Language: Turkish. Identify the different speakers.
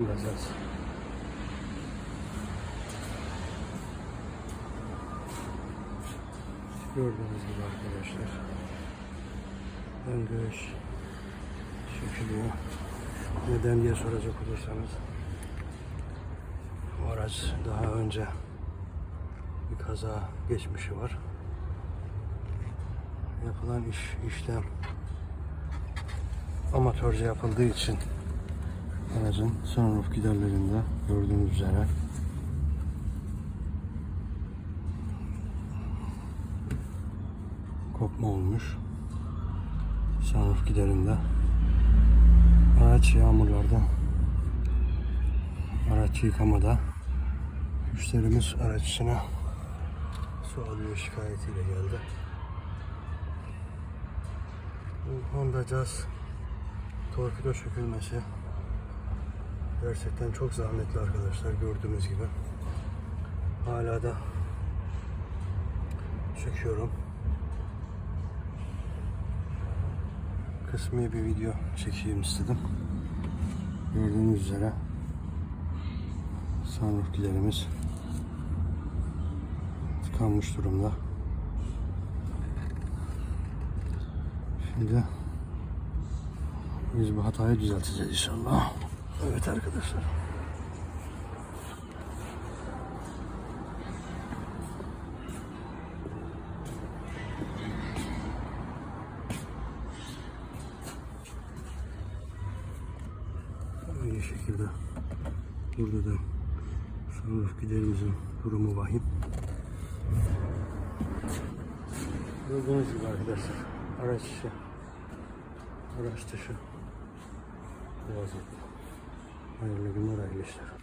Speaker 1: Basacağız. Gördüğünüz gibi arkadaşlar. Ön göğüs sökülüyor. Neden diye soracak olursanız bu daha önce bir kaza geçmişi var. Yapılan iş işlem amatörce yapıldığı için aracın sunroof giderlerinde gördüğünüz üzere kopma olmuş. Sunroof giderinde araç yağmurlarda araç yıkamada müşterimiz araç içine su alıyor şikayetiyle geldi. Bu Honda Jazz torpido sökülmesi gerçekten çok zahmetli arkadaşlar gördüğünüz gibi. Hala da söküyorum. Kısmi bir video çekeyim istedim. Gördüğünüz üzere sunroof giderimiz tıkanmış durumda. Şimdi biz bu hatayı düzelteceğiz inşallah. Evet arkadaşlar. Aynı şekilde burada da sunroof giderimizin durumu vahim. Gördüğünüz gibi arkadaşlar araç içi, araç dışı vaziyette. Hayırlı günler, hayırlı.